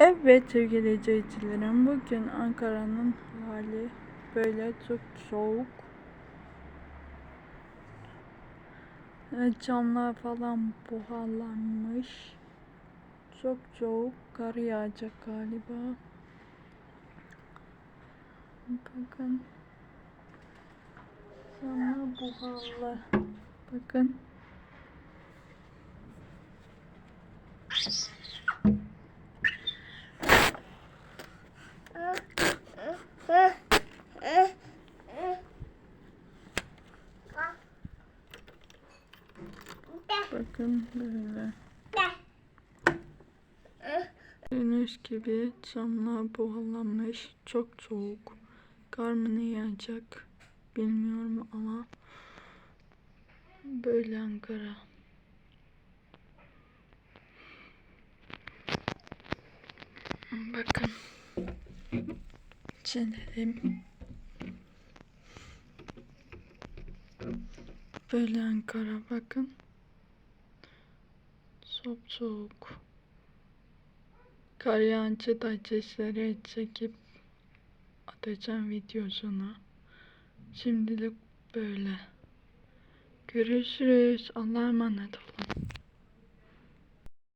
Evet sevgili izleyicilerim bugün Ankara'nın hali böyle çok soğuk. Ee, Camlar falan buharlanmış. Çok soğuk kar yağacak galiba. Bakın. Camlar buharlı. Bakın. Bakın böyle. Gördüğünüz gibi camlar buharlanmış. Çok soğuk. Kar mı ne yağacak bilmiyorum ama böyle Ankara. Bakın. Çenelim. Böyle Ankara bakın. Çok soğuk. Kar yağınca da sesleri çekip atacağım videosunu. Şimdilik böyle. Görüşürüz. Allah'a emanet olun.